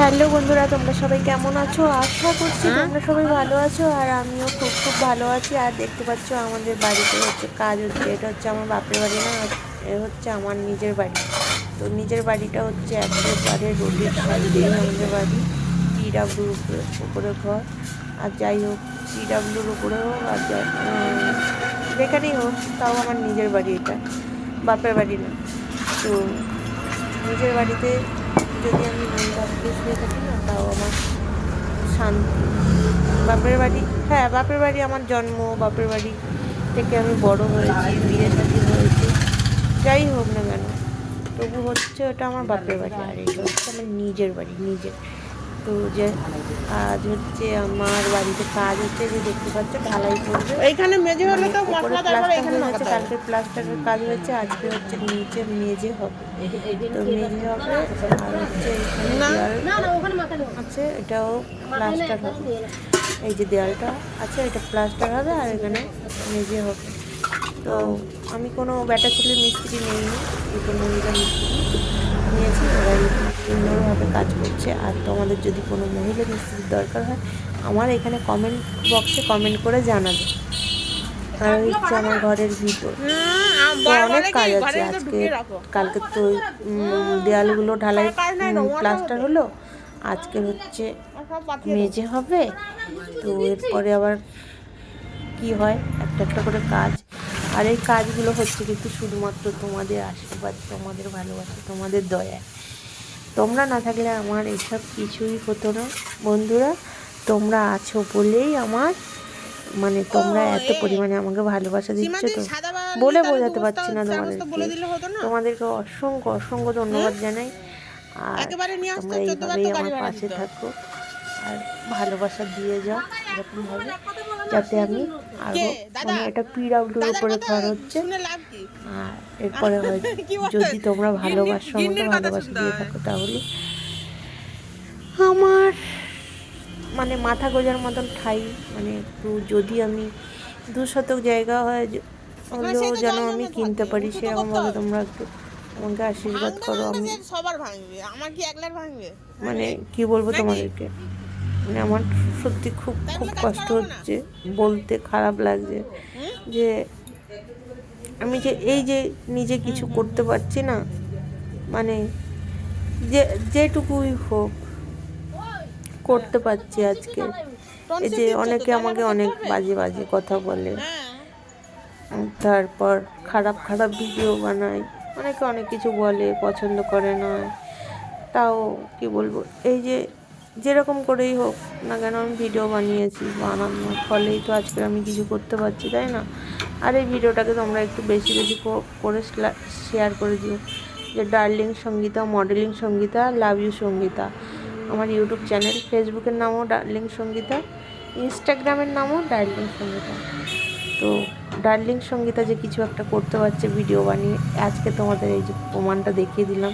Hello বন্ধুরা তোমরা সবাই কেমন আছো? আশা করছি হ্যাঁ? তোমরা সবাই ভালো আছো আর আমিও খুব খুব ভালো আছি। আর দেখতে পাচ্ছ আমাদের বাড়িতে হচ্ছে কাজ হচ্ছে। এটা হচ্ছে আমার বাপের বাড়ি না এ হচ্ছে আমার নিজের বাড়ি। তো নিজের বাড়িটা হচ্ছে একেবারে রোডের সাইডেই আমাদের বাড়ি পিডাব্লিউর উপরে উপরে ঘর। আর যাই হোক পিডাব্লিউর উপরে হোক আর যাই যেখানেই হোক তাও আমার নিজের বাড়ি এটা। বাপের বাড়ি না। তো নিজের বাড়িতে যদি আমি মন ভাবতে শুয়ে থাকি না, তাও আমার শান্তি। বাপের বাড়ি হ্যাঁ বাপের বাড়ি আমার জন্ম, বাপের বাড়ি থেকে আমি বড় হয়েছি, বিয়ে সাথে হয়েছি। যাই হোক না কেন, তবু হচ্ছে ওটা আমার বাপের বাড়ি, আর এই হচ্ছে আমার নিজের বাড়ি, নিজের। তো যে আজ হচ্ছে আমার বাড়িতে কাজ হচ্ছে যে দেখতে পাচ্ছ ঢালাই করবে। এইখানে মেঝে হলে তো মশলা তারপরে প্লাস্টার এখানে হবে। কালকে প্লাস্টারের কাজ হয়েছে আজকে হচ্ছে নিচে মেজে হবে। তো মেঝে হবে আর হচ্ছে এখানে আছে এটাও প্লাস্টার হবে। এই যে দেয়ালটা আছে এটা প্লাস্টার হবে আর এখানে মেঝে হবে। তো আমি কোনো ব্যাটা ছেলে মিস্ত্রি নেইনি দুটো মহিলা মিস্ত্রি। নিয়েছি ওরাই সুন্দরভাবে কাজ করছে। আর তোমাদের যদি কোনো মহিলা মিস্ত্রির দরকার হয় আমার এখানে কমেন্ট বক্সে কমেন্ট করে জানাবে। আর হচ্ছে আমার ঘরের ভিতর। তো অনেক কাজ আছে আজকে। কালকে তো দেয়ালগুলো ঢালাই প্লাস্টার হলো। আজকে হচ্ছে। মেজে হবে। তো এরপরে আবার কি হয়? একটা একটা করে কাজ। আর এই কাজগুলো হচ্ছে কিন্তু শুধুমাত্র তোমাদের আশীর্বাদ তোমাদের ভালোবাসা তোমাদের দয়ায় তোমরা না থাকলে আমার এসব কিছুই হতো না। বন্ধুরা তোমরা আছো বলেই আমার মানে তোমরা এত পরিমাণে আমাকে ভালোবাসা দিচ্ছ তো বলে বোঝাতে পারছি না কাগজ তো তোমাদেরকে অসংখ্য অসংখ্য ধন্যবাদ জানাই। আর তোমরা এইভাবেই আমার পাশে থাকো। আর ভালোবাসা দিয়ে যাও এরকমভাবে যাতে আমি আরও? মানে এটা দাদার উপরে ঘর হচ্ছে। আর এরপরে হয়? যদি তোমরা ভালোবাসো আমাকে ভালোবাসা দিয়ে থাকো তাহলে। আমার মানে মাথা গোজার মতন ঠাই মানে একটু যদি আমি দু শতক জায়গা হয় হলেও যেন আমি কিনতে পারি সেরকমভাবে তোমরা একটু আমাকে আশীর্বাদ করো আমি সবার ভাঙবে আমার কি একলার ভাঙবে? মানে কি বলব তোমাদেরকে? মানে আমার সত্যি খুব খুব কষ্ট হচ্ছে, বলতে খারাপ লাগছে যে আমি যে এই যে নিজে কিছু করতে পারছি না মানে যে, যেটুকুই হোক করতে পারছি আজকে। এই যে অনেকে আমাকে অনেক বাজে বাজে কথা বলে। তারপর খারাপ খারাপ ভিডিও বানায়। অনেকে অনেক কিছু বলে, পছন্দ করে না। তাও কি বলব? এই যে যেরকম করেই হোক না কেন, আমি ভিডিও বানিয়েছি বানানোর ফলেই তো আজকে আমি কিছু করতে পারছি, তাই না? আর এই ভিডিওটাকে তোমরা একটু বেশি বেশি করে শেয়ার করে দিও। যে darling Sangeeta modelling Sangeeta love you Sangeeta. আমার ইউটিউব চ্যানেল ফেসবুকের নামও ডার্লিং সঙ্গীতা ইনস্টাগ্রামের নামও ডার্লিং সঙ্গীতা। তো ডার্লিং সঙ্গীতা যে কিছু একটা করতে পারছে ভিডিও বানিয়ে, আজকে তোমাদের এই যে প্রমাণটা দেখিয়ে দিলাম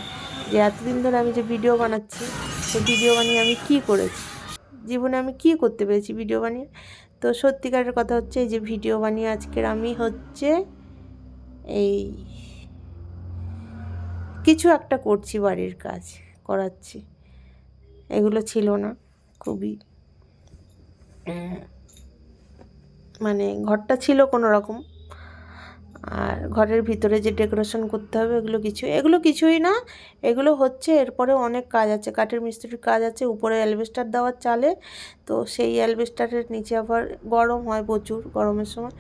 যে এতদিন ধরে আমি যে ভিডিও বানাচ্ছি সেই ভিডিও বানিয়ে আমি কি করেছি? জীবনে আমি কি করতে পেরেছি ভিডিও বানিয়ে? তো সত্যিকারের কথা হচ্ছে এই যে ভিডিও বানিয়ে আজকের আমি হচ্ছে এই কিছু একটা করছি বাড়ির কাজ করাচ্ছি। এগুলো ছিল না, খুবই মানে ঘরটা ছিল কোনো রকম। আর ঘরের ভিতরে যে ডেকোরেশন করতে হবে, এগুলো কিছু, এগুলো কিছুই না, এগুলো হচ্ছে। এরপরে অনেক কাজ আছে, কাঠের মিস্ত্রির কাজ আছে, উপরে অ্যালবেস্টার দেওয়ার চালে, তো সেই অ্যালবেস্টারের নিচে আবার গরম হয় প্রচুর গরমের সময়,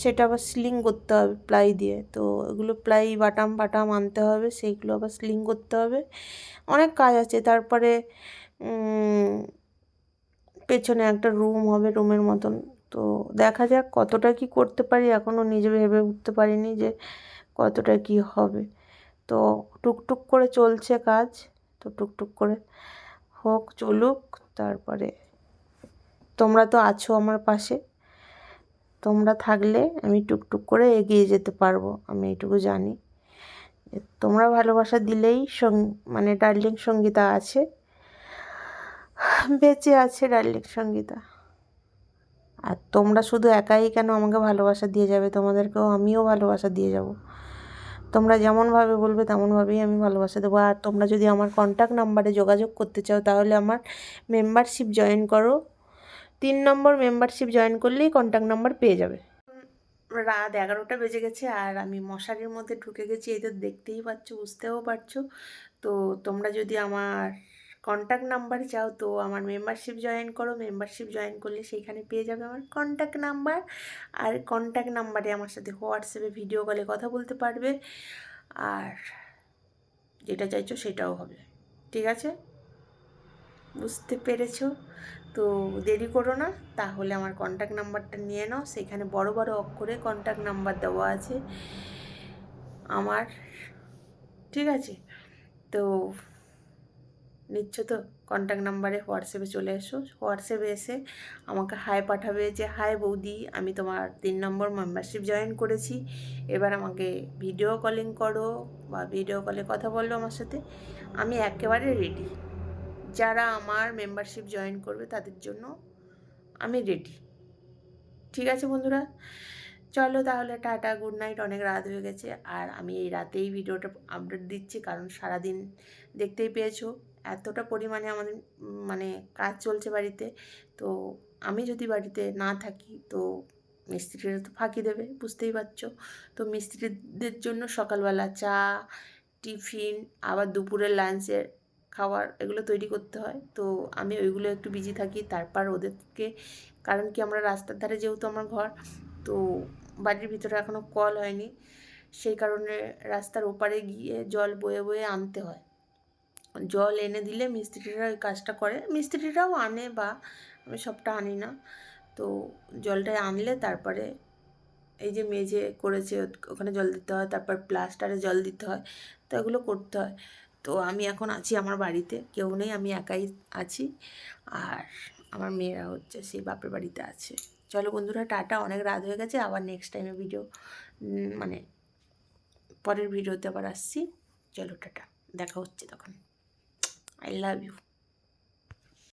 সেটা আবার স্লিং করতে হবে প্লাই দিয়ে, তো এগুলো প্লাই বাটাম বাটাম আনতে হবে, সেইগুলো আবার স্লিং করতে হবে। অনেক কাজ আছে, তারপরে পেছনে একটা রুম হবে, রুমের মতন তো দেখা যাক কতটা কি করতে পারি। এখনও নিজে ভেবে উঠতে পারিনি যে কতটা কি হবে। তো টুকটুক করে চলছে কাজ। তো টুকটুক করে হোক চলুক, তারপরে তোমরা তো আছো আমার পাশে। তোমরা থাকলে আমি টুকটুক করে এগিয়ে যেতে পারব, আমি এইটুকু জানি। তোমরা ভালোবাসা দিলেই সং মানে ডার্লিং সঙ্গীতা আছে। বেঁচে আছে ডার্লিং সঙ্গীতা। আর তোমরা শুধু একাই কেন আমাকে ভালোবাসা দিয়ে যাবে? তোমাদেরকেও আমিও ভালোবাসা দিয়ে যাব। তোমরা যেমনভাবে বলবে, তেমনভাবেই আমি ভালোবাসা দেবো। আর তোমরা যদি আমার কন্ট্যাক্ট নাম্বারে যোগাযোগ করতে চাও, তাহলে আমার মেম্বারশিপ জয়েন করো। তিন নম্বর মেম্বারশিপ জয়েন করলেই কন্ট্যাক্ট নাম্বার পেয়ে যাবে। রাত এগারোটা বেজে গেছে আর আমি মশারির মধ্যে ঢুকে গেছি, এই তো দেখতেই পাচ্ছ, বুঝতেও পারছ। তো তোমরা যদি আমার কন্ট্যাক্ট নাম্বার চাও তো আমার মেম্বারশিপ জয়েন করো মেম্বারশিপ জয়েন করলে সেইখানে পেয়ে যাবে আমার কন্ট্যাক্ট নাম্বার আর কন্ট্যাক্ট নাম্বারে আমার সাথে হোয়াটসঅ্যাপে ভিডিও কলে কথা বলতে পারবে আর যেটা চাইছো সেটাও হবে, ঠিক আছে? বুঝতে পেরেছ? তো দেরি করো না, তাহলে আমার কন্ট্যাক্ট নাম্বারটা নিয়ে নাও, সেখানে বড় বড় অক্ষরে কন্ট্যাক্ট নাম্বার দেওয়া আছে আমার, ঠিক আছে? তো নিচ্ছ তো কন্ট্যাক্ট নাম্বারে হোয়াটসঅ্যাপে চলে এসো। হোয়াটসঅ্যাপে এসে আমাকে হাই পাঠাবে যে হাই বৌদি, আমি তোমার তিন নম্বর মেম্বারশিপ জয়েন করেছি। এবার আমাকে ভিডিও কলিং করো বা ভিডিও কলে কথা বলো আমার সাথে। আমি একেবারে রেডি যারা আমার মেম্বারশিপ জয়েন করবে তাদের জন্য আমি রেডি ঠিক আছে বন্ধুরা? চলো তাহলে টাটা গুড নাইট অনেক রাত হয়ে গেছে। আর আমি এই রাতেই ভিডিওটা আপডেট দিচ্ছি, কারণ সারাদিন দেখতেই পেয়েছ। এতটা পরিমাণে আমাদের মানে কাজ চলছে বাড়িতে। তো আমি যদি বাড়িতে না থাকি, তো মিস্ত্রিরা তো ফাঁকি দেবে, বুঝতেই পারছ। তো মিস্ত্রিদের জন্য সকালবেলা চা, টিফিন, আবার দুপুরের লাঞ্চের খাবার এগুলো তৈরি করতে হয়। তো আমি ওইগুলো একটু বিজি থাকি, তারপর ওদেরকে, কারণ কি আমরা রাস্তার ধারে যেহেতু আমার ঘর, তো বাড়ির ভিতরে এখনও কল হয়নি। সেই কারণে রাস্তার ওপারে গিয়ে জল বয়ে বয়ে আনতে হয়। জল এনে দিলে মিস্ত্রিরা ওই কাজটা করে। মিস্ত্রিরাও আনে বা আমি সবটা আনি না। তো জলটা আনলে তারপরে এই যে মেঝে করেছে, ওখানে জল দিতে হয়, তারপর প্লাস্টারে জল দিতে হয়, তো এগুলো করতে হয়। তো আমি এখন আছি আমার বাড়িতে, কেউ নেই, আমি একাই আছি। আর আমার মেয়েরা হচ্ছে সেই বাপের বাড়িতে আছে। চলো বন্ধুরা, টাটা, অনেক রাত হয়ে গেছে, আবার নেক্সট টাইমে ভিডিও মানে পরের ভিডিওতে আবার আসছি। চলো টাটা, দেখা হচ্ছে তখন। I love you